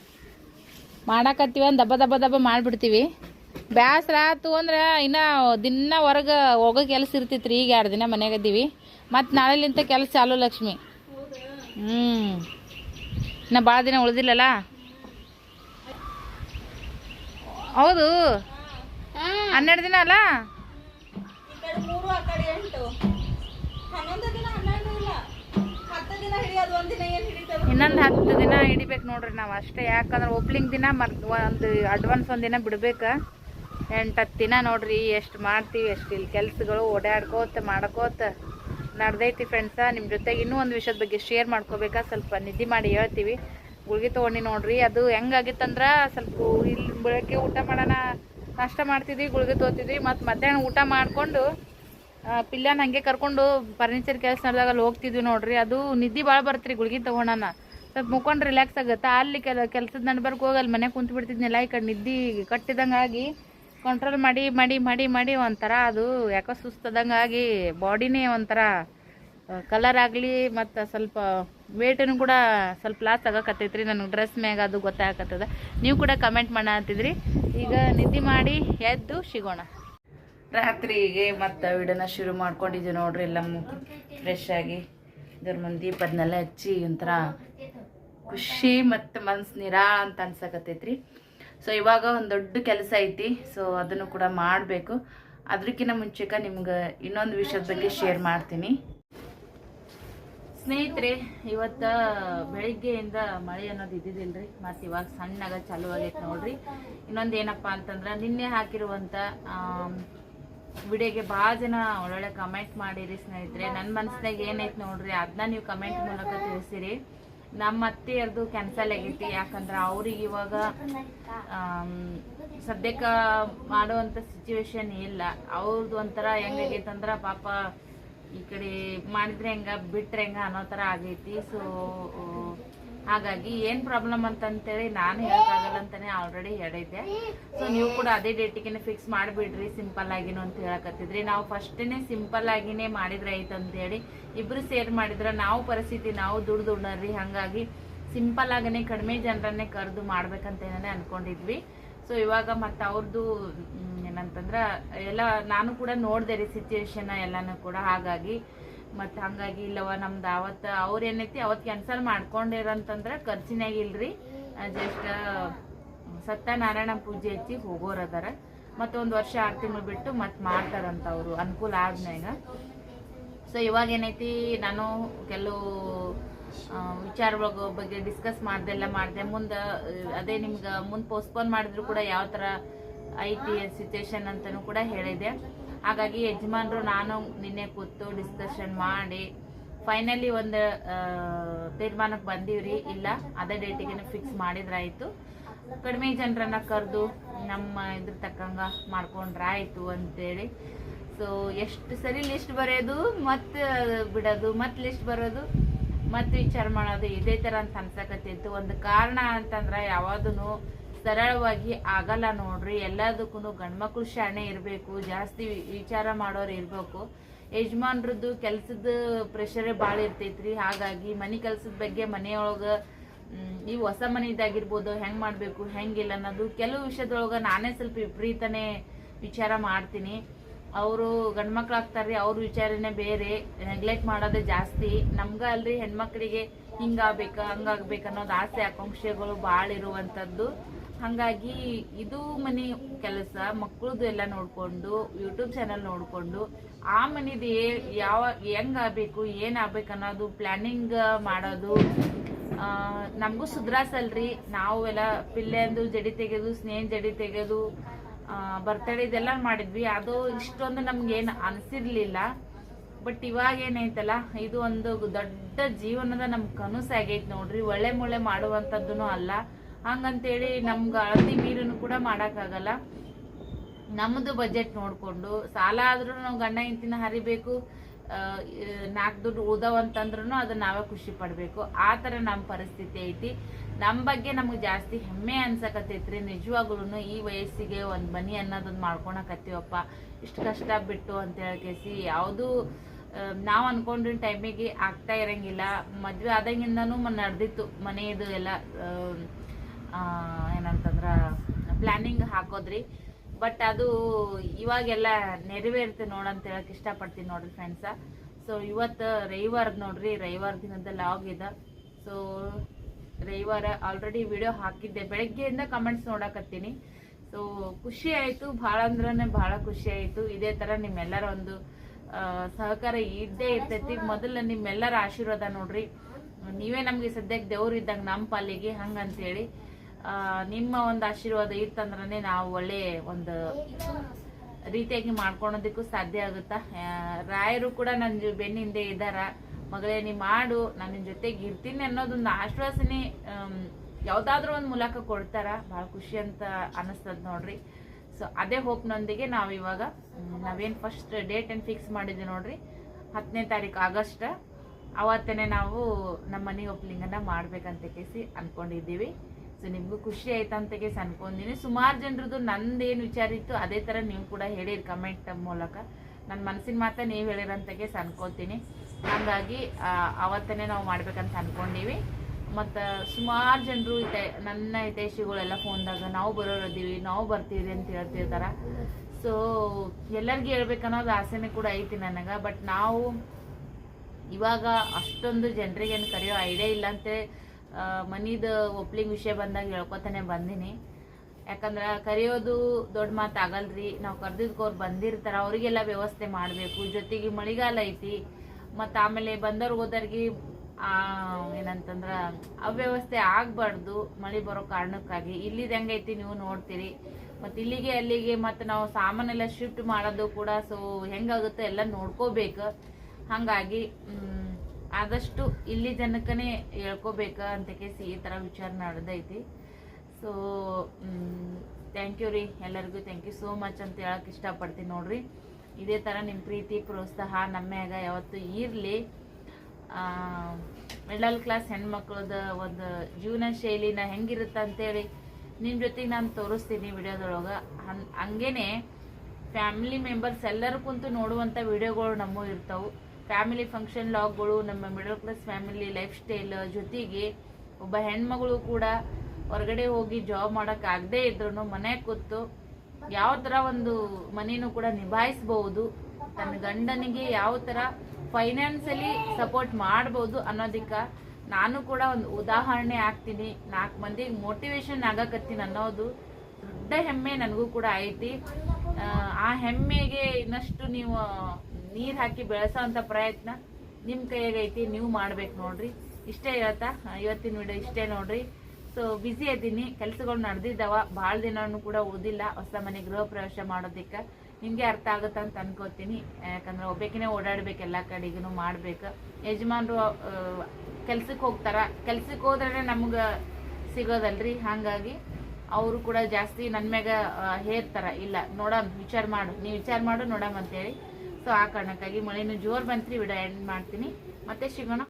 ಮಾಡಾಕತ್ತೀವಿ ಒಂದು ದಬ್ಬ ದಬ್ಬ ದಬ್ಬ ಮಾಡಿಬಿಡ್ತೀವಿ. ಬ್ಯಾಸ್ರ ಆತು ಅಂದ್ರೆ ಇನ್ನೂ ದಿನ ಹೊರಗೆ ಹೋಗೋ ಕೆಲಸ ಇರ್ತಿತ್ತು ರೀ. ಈಗ ಎರಡು ದಿನ ಮನ್ಯಾಗ ಇದ್ದೀವಿ. ಮತ್ತು ನಾಳೆಲಿಂತ ಕೆಲಸ ಚಾಲು ಲಕ್ಷ್ಮಿ. ಹ್ಞೂ ಇನ್ನು ಭಾಳ ದಿನ ಉಳಿದಿಲ್ಲಲ್ಲ? ಹೌದು. ಹನ್ನೆರಡು ದಿನ ಅಲ್ಲ? ಇನ್ನೊಂದು ಹತ್ತು ದಿನ ಹಿಡಿಬೇಕು ನೋಡ್ರಿ ನಾವು ಅಷ್ಟೇ. ಯಾಕಂದ್ರೆ ಓಪ್ಲಿಂಗ್ ದಿನ ಮರ್ ಒಂದು ಅಡ್ವಾನ್ಸ್ ಒಂದು ದಿನ ಬಿಡ್ಬೇಕು. ಎಂಟು ಹತ್ತು ದಿನ ನೋಡ್ರಿ ಎಷ್ಟು ಮಾಡ್ತೀವಿ ಎಷ್ಟು ಇಲ್ಲಿ ಕೆಲ್ಸಗಳು ಓಡಾಡ್ಕೋತ ಮಾಡ್ಕೋತ. ನಡ್ದೈತಿ ಫ್ರೆಂಡ್ಸ ನಿಮ್ಮ ಜೊತೆಗೆ ಇನ್ನೂ ಒಂದು ವಿಷಯದ ಬಗ್ಗೆ ಶೇರ್ ಮಾಡ್ಕೋಬೇಕಾ? ಸ್ವಲ್ಪ ನಿದ್ದೆ ಮಾಡಿ ಹೇಳ್ತೀವಿ. ಗುಳ್ಗೆ ತೊಗೊಂಡು ನೋಡ್ರಿ, ಅದು ಹೆಂಗಾಗಿತ್ತಂದ್ರೆ ಸ್ವಲ್ಪ ಇಲ್ಲಿ ಬೆಳಗ್ಗೆ ಊಟ ಮಾಡೋಣ, ನಾಷ್ಟ ಮಾಡ್ತಿದ್ವಿ, ಗುಳ್ಗೆ ತೊಗೋತಿದ್ವಿ ಮತ್ತು ಮಧ್ಯಾಹ್ನ ಊಟ ಮಾಡಿಕೊಂಡು ಪಿಲ್ಲನ ಹಂಗೆ ಕರ್ಕೊಂಡು ಫರ್ನಿಚರ್ ಕೆಲಸ ನಡೆದಾಗ ಅಲ್ಲಿ ಹೋಗ್ತಿದ್ವಿ ನೋಡ್ರಿ. ಅದು ನಿದ್ದೆ ಭಾಳ ಬರ್ತ್ರಿ ಗುಳಿಗೆ ತೊಗೊಳೋಣ ಸ್ವಲ್ಪ ಮುಕ್ಕೊಂಡು ರಿಲ್ಯಾಕ್ಸ್ ಆಗುತ್ತೆ? ಅಲ್ಲಿ ಕೆಲ, ಕೆಲಸದ ನಡ್ಬರ್ಕ್ ಹೋಗಿ ಅಲ್ಲಿ ಮನೆ ಕುಂತು ಬಿಡ್ತಿದ್ನೆಲ್ಲ ಈ ಕಡೆ ನಿದ್ದೆ ಕಟ್ಟಿದಂಗೆ ಆಗಿ ಕಂಟ್ರೋಲ್ ಮಾಡಿ ಮಾಡಿ ಮಾಡಿ ಮಾಡಿ ಒಂಥರ ಅದು ಯಾಕೋ ಸುಸ್ತದಂಗೆ ಆಗಿ ಬಾಡಿನೇ ಒಂಥರ ಕಲರ್ ಆಗಲಿ ಮತ್ತು ಸ್ವಲ್ಪ ವೇಟನ್ನು ಕೂಡ ಸ್ವಲ್ಪ ಲಾಸ್ ಆಗಕತ್ತೈತ್ರಿ ನನಗೆ ಡ್ರೆಸ್ ಮ್ಯಾಗ ಅದು ಗೊತ್ತಾಗತ್ತದ ನೀವು ಕೂಡ ಕಮೆಂಟ್ ಮಾಡತ್ತಿದ್ರಿ ಈಗ ನಿದ್ದೆ ಮಾಡಿ ಎದ್ದು ಸಿಗೋಣ. ರಾತ್ರಿಗೆ ಮತ್ತು ವಿಡಿಯೋನ ಶುರು ಮಾಡ್ಕೊಂಡಿದ್ದೀವಿ ನೋಡ್ರಿ ಎಲ್ಲ ಫ್ರೆಶ್ ಆಗಿ. ಇದ್ರ ಮುಂದೆ ಪದ್ನೆಲ್ಲ ಹಚ್ಚಿ ಒಂಥರ ಖುಷಿ ಮತ್ತು ಮನ್ಸು ನಿರಾ ಅಂತ ಅನ್ಸಕತ್ತೈತ್ರಿ. ಸೊ ಇವಾಗ ಒಂದು ದೊಡ್ಡ ಕೆಲಸ ಐತಿ. ಸೊ ಅದನ್ನು ಕೂಡ ಮಾಡಬೇಕು. ಅದಕ್ಕಿಂತ ಮುಂಚೆಕ ನಿಮ್ಗೆ ಇನ್ನೊಂದು ವಿಷಯದ ಬಗ್ಗೆ ಶೇರ್ ಮಾಡ್ತೀನಿ. ಸ್ನೇಹಿತರೆ, ಇವತ್ತು ಬೆಳಿಗ್ಗೆಯಿಂದ ಮಳೆ ಅನ್ನೋದು ಇದ್ದಿದ್ದಿಲ್ರಿ ಮತ್ತು ಇವಾಗ ಸಣ್ಣಾಗ ಚಾಲು ಆಗೈತೆ ನೋಡ್ರಿ. ಇನ್ನೊಂದು ಏನಪ್ಪ ಅಂತಂದ್ರೆ, ನಿನ್ನೆ ಹಾಕಿರುವಂಥ ವಿಡಿಯೋಗೆ ಭಾಳ ಜನ ಒಳ್ಳೊಳ್ಳೆ ಕಮೆಂಟ್ ಮಾಡಿರಿ ಸ್ನೇಹಿತರೆ. ನನ್ನ ಮನಸ್ಸಿನಾಗ ಏನೈತೆ ನೋಡ್ರಿ ಅದನ್ನ ನೀವು ಕಮೆಂಟ್ ಮೂಲಕ ತಿಳಿಸಿರಿ. ನಮ್ಮ ಅತ್ತೆಯರ್ದು ಕ್ಯಾನ್ಸಲ್ ಆಗೈತಿ. ಯಾಕಂದ್ರೆ ಅವ್ರಿಗೆ ಇವಾಗ ಸದ್ಯಕ್ಕೆ ಮಾಡುವಂಥ ಸಿಚುವೇಶನ್ ಇಲ್ಲ. ಅವ್ರದ್ದು ಒಂಥರ ಹೆಂಗಾಗೈತಂದ್ರೆ ಪಾಪ ಈ ಕಡೆ ಮಾಡಿದ್ರೆ ಹೆಂಗ, ಬಿಟ್ರೆ ಹೆಂಗ ಅನ್ನೋ ಥರ ಆಗೈತಿ. ಸೊ ಹಾಗಾಗಿ ಏನು ಪ್ರಾಬ್ಲಮ್ ಅಂತಂತೇಳಿ ನಾನು ಹೇಳೋಕ್ಕಾಗಲ್ಲ ಅಂತಾನೆ ಆಲ್ರೆಡಿ ಹೇಳಿದ್ದೆ. ಸೊ ನೀವು ಕೂಡ ಅದೇ ಡೇಟಿಗೆ ಫಿಕ್ಸ್ ಮಾಡಿಬಿಡ್ರಿ ಸಿಂಪಲ್ ಆಗಿನೂ ಅಂತ ಹೇಳಕತ್ತಿದ್ರಿ. ನಾವು ಫಸ್ಟೇ ಸಿಂಪಲ್ ಆಗಿನೇ ಮಾಡಿದ್ರೆ ಆಯ್ತು ಅಂತೇಳಿ ಇಬ್ರು ಸೇರ್ ಮಾಡಿದ್ರೆ, ನಾವು ಪರಿಸ್ಥಿತಿ ನಾವು ದುಡ್ದು ದುಡ್ಡರ್ರಿ ಹಾಗಾಗಿ ಸಿಂಪಲ್ ಆಗನೆ ಕಡಿಮೆ ಜನರನ್ನೇ ಕರೆದು ಮಾಡ್ಬೇಕಂತ ಏನೇ ಅನ್ಕೊಂಡಿದ್ವಿ. ಸೊ ಇವಾಗ ಮತ್ತೆ ಅವ್ರದ್ದು ಏನಂತಂದ್ರ, ಎಲ್ಲ ನಾನು ಕೂಡ ನೋಡಿದೆ ರೀ ಸಿಚುವೇಶನ್ ಎಲ್ಲಾನು ಕೂಡ. ಹಾಗಾಗಿ ಮತ್ತು ಹಂಗಾಗಿ ಇಲ್ಲವ ನಮ್ದು ಅವತ್ತು ಅವ್ರು ಏನೈತಿ, ಅವತ್ತು ಕ್ಯಾನ್ಸಲ್ ಮಾಡ್ಕೊಂಡಿರಂತಂದ್ರೆ ಖರ್ಚಿನಾಗ ಇಲ್ರಿ. ಜಸ್ಟ್ ಸತ್ಯನಾರಾಯಣ ಪೂಜೆ ಹಚ್ಚಿ ಹೋಗೋರದಾರ. ಮತ್ತೆ ಒಂದು ವರ್ಷ ಆರು ತಿಂಗಳು ಬಿಟ್ಟು ಮತ್ತೆ ಮಾಡ್ತಾರಂತ ಅವರು, ಅನುಕೂಲ ಆದ್ಮ್ಯಾಗ. ಸೊ ಇವಾಗ ಏನೈತಿ, ನಾನು ಕೆಲವು ವಿಚಾರಗಳ ಬಗ್ಗೆ ಡಿಸ್ಕಸ್ ಮಾಡ್ದೆಲ್ಲ ಮಾಡಿದೆ. ಮುಂದೆ, ಅದೇ ನಿಮ್ಗೆ ಮುಂದೆ ಪೋಸ್ಟ್ಪೋನ್ ಮಾಡಿದ್ರು ಕೂಡ ಯಾವ ಥರ ಐತಿ ಸಿಚುವೇಶನ್ ಅಂತಲೂ ಕೂಡ ಹೇಳಿದೆ. ಹಾಗಾಗಿ ಯಜಮಾನ್ರು ನಾನು ನಿನ್ನೆ ಕೂತು ಡಿಸ್ಕಷನ್ ಮಾಡಿ ಫೈನಲಿ ಒಂದು ತೀರ್ಮಾನಕ್ಕೆ ಬಂದೀವ್ರಿ. ಇಲ್ಲ, ಅದೇ ಡೇಟಿಗೆ ಫಿಕ್ಸ್ ಮಾಡಿದ್ರಾಯ್ತು. ಕಡಿಮೆ ಜನರನ್ನ ಕರೆದು ನಮ್ಮ ಇದ್ರ ತಕ್ಕಂಗ ಮಾಡ್ಕೊಂಡ್ರಾಯ್ತು ಅಂತೇಳಿ. ಸೊ ಎಷ್ಟು ಸರಿ ಲಿಸ್ಟ್ ಬರೆಯೋದು ಮತ್ತೆ ಬಿಡೋದು ಮತ್ತೆ ಲಿಸ್ಟ್ ಬರೋದು ಮತ್ತೆ ವಿಚಾರ ಮಾಡೋದು, ಇದೇ ಥರ ಅಂತ ಅನ್ಸಕತ್ತಿತ್ತು. ಒಂದು ಕಾರಣ ಅಂತಂದ್ರೆ ಯಾವಾದೂ ಸರಳವಾಗಿ ಆಗಲ್ಲ ನೋಡ್ರಿ. ಎಲ್ಲದಕ್ಕೂ ಗಂಡ್ಮಕ್ಳು ಶಾಣೆ ಇರಬೇಕು, ಜಾಸ್ತಿ ವಿಚಾರ ಮಾಡೋರು ಇರಬೇಕು. ಯಜಮಾನ್ರದ್ದು ಕೆಲಸದ ಪ್ರೆಷರೇ ಭಾಳ ಇರ್ತೈತ್ರಿ. ಹಾಗಾಗಿ ಮನೆ ಕೆಲಸದ ಬಗ್ಗೆ ಮನೆಯೊಳಗೆ ಈ ಹೊಸ ಮನೆದಾಗಿರ್ಬೋದು ಹೆಂಗೆ ಮಾಡಬೇಕು ಹೆಂಗಿಲ್ಲ ಅನ್ನೋದು ಕೆಲವು ವಿಷಯದೊಳಗೆ ನಾನೇ ಸ್ವಲ್ಪ ವಿಪರೀತನೇ ವಿಚಾರ ಮಾಡ್ತೀನಿ. ಅವರು ಗಂಡ್ಮಕ್ಳು ಆಗ್ತಾರ್ರಿ, ಅವ್ರ ವಿಚಾರನೇ ಬೇರೆ. ನೆಗ್ಲೆಕ್ಟ್ ಮಾಡೋದೇ ಜಾಸ್ತಿ. ನಮ್ಗೆ ಅಲ್ರಿ ಹೆಣ್ಮಕ್ಳಿಗೆ ಹಿಂಗಾಗ್ಬೇಕ ಹಂಗಾಗ್ಬೇಕು ಅನ್ನೋದು ಆಸೆ, ಆಕಾಂಕ್ಷೆಗಳು ಭಾಳ ಇರುವಂಥದ್ದು ಹಾಗಾಗಿ ಇದು ಮನೆ ಕೆಲಸ ಮಕ್ಕಳದು ಎಲ್ಲ ನೋಡಿಕೊಂಡು ಯೂಟ್ಯೂಬ್ ಚಾನಲ್ ನೋಡಿಕೊಂಡು, ಆ ಮನಿದು ಏ ಯಾವ ಹೆಂಗಾಗಬೇಕು ಏನಾಗಬೇಕು ಅನ್ನೋದು ಪ್ಲ್ಯಾನಿಂಗ್ ಮಾಡೋದು. ನಮಗೂ ಸುಧಾರಿಸಲ್ರಿ ನಾವು ಎಲ್ಲ ಪಿಲ್ಲೆಂದು ಜಡಿ ತೆಗೆದು ಸ್ನೇಹ ಜಡಿ ತೆಗೆದು ಬರ್ತಡೇ ಇದೆಲ್ಲ ಮಾಡಿದ್ವಿ. ಅದು ಇಷ್ಟೊಂದು ನಮ್ಗೇನು ಅನಿಸಿರ್ಲಿಲ್ಲ. ಬಟ್ ಇವಾಗ ಏನೈತಲ್ಲ, ಇದು ಒಂದು ದೊಡ್ಡ ಜೀವನದ ನಮ್ಮ ಕನಸು ಆಗೈತೆ ನೋಡ್ರಿ. ಒಳ್ಳೆ ಮುಳ್ಳೆ ಮಾಡುವಂಥದ್ದು ಅಲ್ಲ. ಹಂಗಂತೇಳಿ ನಮ್ಗೆ ಅಳತಿ ಮೀರನ್ನು ಕೂಡ ಮಾಡೋಕ್ಕಾಗಲ್ಲ. ನಮ್ಮದು ಬಜೆಟ್ ನೋಡಿಕೊಂಡು, ಸಾಲ ಆದ್ರೂ ನಾವು ಗಂಡ ಹೆಂಡ್ತಿನ ಹರಿಬೇಕು ನಾಲ್ಕು ದುಡ್ಡು ಉಳ್ದವಂತಂದ್ರೂ ಅದನ್ನ ನಾವೇ ಖುಷಿ ಪಡಬೇಕು. ಆ ಥರ ನಮ್ಮ ಪರಿಸ್ಥಿತಿ ಐತಿ. ನಮ್ಮ ಬಗ್ಗೆ ನಮ್ಗೆ ಜಾಸ್ತಿ ಹೆಮ್ಮೆ ಅನ್ಸಕತ್ತೈತ್ರಿ. ನಿಜವಾಗ್ಲೂ ಈ ವಯಸ್ಸಿಗೆ ಒಂದು ಮನಿ ಅನ್ನೋದೊಂದು ಮಾಡ್ಕೊಳಕತ್ತೀವಪ್ಪ ಇಷ್ಟು ಕಷ್ಟ ಬಿಟ್ಟು ಅಂತ ಹೇಳ್ಕೇಸಿ ಯಾವುದೂ ನಾವು ಅನ್ಕೊಂಡಿನ ಟೈಮಿಗೆ ಆಗ್ತಾ ಇರಂಗಿಲ್ಲ. ಮದುವೆ ಆದಂಗಿಂದನೂ ನಡೆದಿತ್ತು ಮನೆಯದು ಎಲ್ಲ ಏನಂತಂದ್ರ ಪ್ಲಾನಿಂಗ್ ಹಾಕೋದ್ರಿ. ಬಟ್ ಅದು ಇವಾಗೆಲ್ಲ ನೆರವೇರುತ್ತೆ ನೋಡಂತ ಹೇಳಕ್ ಇಷ್ಟಪಡ್ತೀನಿ ನೋಡ್ರಿ ಫ್ರೆಂಡ್ಸ ಸೊ ಇವತ್ತು ರವಿವಾರದ ನೋಡ್ರಿ, ರವಿವಾರ ದಿನದ ಲಾಗ್ ಇದೆ. ಸೊ ರವಿವಾರ ಆಲ್ರೆಡಿ ವಿಡಿಯೋ ಹಾಕಿದ್ದೆ. ಬೆಳಗ್ಗೆಯಿಂದ ಕಮೆಂಟ್ಸ್ ನೋಡಕತ್ತೀನಿ. ಸೊ ಖುಷಿ ಆಯಿತು. ಭಾಳ ಅಂದ್ರೆ ಭಾಳ ಖುಷಿ ಆಯಿತು. ಇದೇ ಥರ ನಿಮ್ಮೆಲ್ಲರ ಒಂದು ಸಹಕಾರ ಇದ್ದೇ ಇರ್ತೈತಿ. ಮೊದಲ ನಿಮ್ಮೆಲ್ಲರ ಆಶೀರ್ವಾದ ನೋಡ್ರಿ. ನೀವೇ ನಮಗೆ ಸದ್ಯಕ್ಕೆ ದೇವ್ರು ಇದ್ದಂಗೆ ನಮ್ಮ ಪಾಲಿಗೆ ಹಂಗಂತೇಳಿ. ನಿಮ್ಮ ಒಂದು ಆಶೀರ್ವಾದ ಇತ್ತಂದ್ರೆ ನಾವು ಒಳ್ಳೆ ಒಂದು ರೀತಿಯಾಗಿ ಮಾಡ್ಕೊಳೋದಕ್ಕೂ ಸಾಧ್ಯ ಆಗುತ್ತಾ? ರಾಯರು ಕೂಡ ನನ್ನ ಬೆನ್ನಿಂದೆ ಇದ್ದಾರ. ಮಗಳೇ, ನೀ ಮಾಡು, ನಾನು ನಿನ್ನ ಜೊತೆಗೆ ಇರ್ತೀನಿ ಅನ್ನೋದೊಂದು ಆಶ್ವಾಸನೆ ಯಾವ್ದಾದ್ರು ಒಂದು ಮೂಲಕ ಕೊಡ್ತಾರ. ಭಾಳ ಖುಷಿ ಅಂತ ಅನಿಸ್ತದ ನೋಡ್ರಿ. ಸೊ ಅದೇ ಹೋಪ್ನೊಂದಿಗೆ ನಾವು ಇವಾಗ ನಾವೇನು ಫಸ್ಟ್ ಡೇಟ್ ಏನು ಫಿಕ್ಸ್ ಮಾಡಿದ್ವಿ ನೋಡ್ರಿ. ಹತ್ತನೇ ತಾರೀಕು ಆಗಸ್ಟ್. ಅವತ್ತೇ ನಾವು ನಮ್ಮ ಮನೆ ಓಪನಿಂಗನ್ನು ಮಾಡ್ಬೇಕಂತ ಕೇಸಿ ಅನ್ಕೊಂಡಿದ್ದೀವಿ. ಸೊ ನಿಮಗೂ ಖುಷಿ ಆಯ್ತು ಅಂತ ಕೇಸಿ ಅನ್ಕೊಂಡಿನಿ ಸುಮಾರು ಜನರದ್ದು ನಂದೇನು ವಿಚಾರ ಇತ್ತು ಅದೇ ಥರ ನೀವು ಕೂಡ ಹೇಳಿರಿ ಕಮೆಂಟ್ ಮೂಲಕ. ನನ್ನ ಮನಸ್ಸಿನ ಮಾತ್ರ ನೀವು ಹೇಳಿರಂತ ಕೇಸಿ ಅನ್ಕೋತೀನಿ. ಹಾಗಾಗಿ ಅವತ್ತನೇ ನಾವು ಮಾಡ್ಬೇಕಂತ ಅನ್ಕೊಂಡೀವಿ. ಮತ್ತು ಸುಮಾರು ಜನರು ಇದೆ ನನ್ನ ಹಿತೈಷಿಗಳೆಲ್ಲ ಫೋನ್ದಾಗ ನಾವು ಬರೋರದೀವಿ, ನಾವು ಬರ್ತೀವಿ ಅಂತ ಹೇಳ್ತಿರ್ತಾರೆ. ಸೊ ಎಲ್ಲರಿಗೂ ಹೇಳ್ಬೇಕನ್ನೋದು ಆಸೆನೇ ಕೂಡ ಐತಿ ನನಗೆ. ಬಟ್ ನಾವು ಇವಾಗ ಅಷ್ಟೊಂದು ಜನರಿಗೆ ಏನು ಕರೆಯೋ ಐಡಿಯಾ ಇಲ್ಲ ಮನಿದು ಒಪ್ಲಿಂಗ್ ವಿಷಯ ಬಂದಾಗ ಹೇಳ್ಕೊತಾನೆ ಬಂದೀನಿ. ಯಾಕಂದ್ರೆ ಕರೆಯೋದು ದೊಡ್ಡ ಮಾತು ಆಗಲ್ರಿ ನಾವು ಕರೆದಿದ್ಕೋರು ಬಂದಿರ್ತಾರೆ, ಅವರಿಗೆಲ್ಲ ವ್ಯವಸ್ಥೆ ಮಾಡಬೇಕು. ಜೊತೆಗೆ ಮಳೆಗಾಲ ಐತಿ, ಮತ್ತು ಆಮೇಲೆ ಬಂದವ್ರಿಗೆ ಹೋದವ್ರಿಗೆ ಏನಂತಂದ್ರೆ ಅವ್ಯವಸ್ಥೆ ಆಗಬಾರ್ದು ಮಳೆ ಬರೋ ಕಾರಣಕ್ಕಾಗಿ. ಇಲ್ಲಿದು ಹೆಂಗೈತಿ ನೀವು ನೋಡ್ತೀರಿ. ಮತ್ತು ಇಲ್ಲಿಗೆ ಅಲ್ಲಿಗೆ ಮತ್ತು ನಾವು ಸಾಮಾನೆಲ್ಲ ಶಿಫ್ಟ್ ಮಾಡೋದು ಕೂಡ ಸೊ ಹೆಂಗಾಗುತ್ತೆ ಎಲ್ಲ ನೋಡ್ಕೋಬೇಕು. ಹಾಗಾಗಿ ಆದಷ್ಟು ಇಲ್ಲಿ ಜನಕ್ಕನೇ ಹೇಳ್ಕೋಬೇಕು ಅಂತ ಕೇಸಿ ಈ ಥರ ವಿಚಾರ ನಡೆದೈತಿ. ಸೊ ಥ್ಯಾಂಕ್ ಯು ರೀ ಎಲ್ಲರಿಗೂ. ಥ್ಯಾಂಕ್ ಯು ಸೋ ಮಚ್ ಅಂತ ಹೇಳಕ್ಕೆ ಇಷ್ಟಪಡ್ತೀನಿ ನೋಡ್ರಿ. ಇದೇ ಥರ ನಿಮ್ಮ ಪ್ರೀತಿ, ಪ್ರೋತ್ಸಾಹ ನಮ್ಮ ಮ್ಯಾಗ ಯಾವತ್ತೂ ಇರಲಿ. ಮಿಡಲ್ ಕ್ಲಾಸ್ ಹೆಣ್ಮಕ್ಳದ ಒಂದು ಜೀವನ ಶೈಲಿನ ಹೆಂಗಿರುತ್ತೆ ಅಂತೇಳಿ ನಿಮ್ಮ ಜೊತೆಗೆ ನಾನು ತೋರಿಸ್ತೀನಿ ವಿಡಿಯೋದೊಳಗೆ. ಹಂಗೇನೆ ಫ್ಯಾಮಿಲಿ ಮೆಂಬರ್ಸ್ ಎಲ್ಲರೂ ಕುಂತು ನೋಡುವಂಥ ವಿಡಿಯೋಗಳು ನಮ್ಮೂ ಇರ್ತಾವೆ. ಫ್ಯಾಮಿಲಿ ಫಂಕ್ಷನ್ ಲಾಗ್ಗಳು, ನಮ್ಮ middle class family lifestyle ಜೊತೆಗೆ ಒಬ್ಬ ಹೆಣ್ಮಗಳು ಕೂಡ ಹೊರಗಡೆ ಹೋಗಿ ಜಾಬ್ ಮಾಡೋಕ್ಕಾಗದೇ ಇದ್ರೂ ಮನೆ ಕೂತು ಯಾವ ಥರ ಒಂದು ಮನೇನು ಕೂಡ ನಿಭಾಯಿಸ್ಬೋದು ತನ್ನ ಗಂಡನಿಗೆ ಯಾವ ಥರ ಫೈನಾನ್ಸಲಿ ಸಪೋರ್ಟ್ ಮಾಡ್ಬೋದು ಅನ್ನೋದಕ್ಕೆ ನಾನು ಕೂಡ ಒಂದು ಉದಾಹರಣೆ ಆಗ್ತೀನಿ ನಾಲ್ಕು ಮಂದಿಗೆ ಮೋಟಿವೇಶನ್ ಆಗಕತ್ತೀನಿ ಅನ್ನೋದು ದೊಡ್ಡ ಹೆಮ್ಮೆ ನನಗೂ ಕೂಡ ಐತಿ. ಆ ಹೆಮ್ಮೆಗೆ ಇನ್ನಷ್ಟು ನೀವು ನೀರು ಹಾಕಿ ಬೆಳೆಸೋವಂಥ ಪ್ರಯತ್ನ ನಿಮ್ಮ ಕೈಯಾಗೈತಿ ನೀವು ಮಾಡ್ಬೇಕು ನೋಡ್ರಿ. ಇಷ್ಟೇ ಹೇಳ್ತಾ ಇವತ್ತಿನ ವಿಡಿಯೋ ಇಷ್ಟೇ ನೋಡ್ರಿ. ಸೊ ಬ್ಯುಸಿ ಇದ್ದೀನಿ ಕೆಲಸಗಳು ನಡೆದಿದ್ದಾವ, ಭಾಳ ದಿನನೂ ಕೂಡ ಓದಿಲ್ಲ, ಹೊಸ ಮನೆ ಗೃಹ ಪ್ರವೇಶ ಮಾಡೋದಕ್ಕೆ. ನಿಮಗೆ ಅರ್ಥ ಆಗುತ್ತೆ ಅಂತ ಅನ್ಕೋತೀನಿ. ಯಾಕಂದ್ರೆ ಒಬ್ಬಾಕಿನೇ ಓಡಾಡ್ಬೇಕು, ಎಲ್ಲ ಕಡೆಗೂ ಮಾಡ್ಬೇಕು. ಯಜಮಾನ್ರು ಕೆಲ್ಸಕ್ಕೆ ಹೋಗ್ತಾರ. ಕೆಲ್ಸಕ್ಕೆ ಹೋದ್ರೆ ನಮ್ಗೆ ಸಿಗೋದಲ್ರಿ. ಹಾಗಾಗಿ ಅವರು ಕೂಡ ಜಾಸ್ತಿ ನನ್ನ ಮ್ಯಾಗ ಹೇರ್ತಾರ. ಇಲ್ಲ, ನೋಡಮ್, ವಿಚಾರ ಮಾಡು. ನೀವು ವಿಚಾರ ಮಾಡು, ನೋಡಮ್ ಅಂತೇಳಿ. ಸೊ ಆ ಕಾರಣಕ್ಕಾಗಿ ಮಳೆನೂ ಜೋರ್ ಬಂತ್ರಿ ವಿಡಿಯೋ ಎಂಡ್ ಮಾಡ್ತೀನಿ. ಮತ್ತೆ ಸಿಗೋಣ.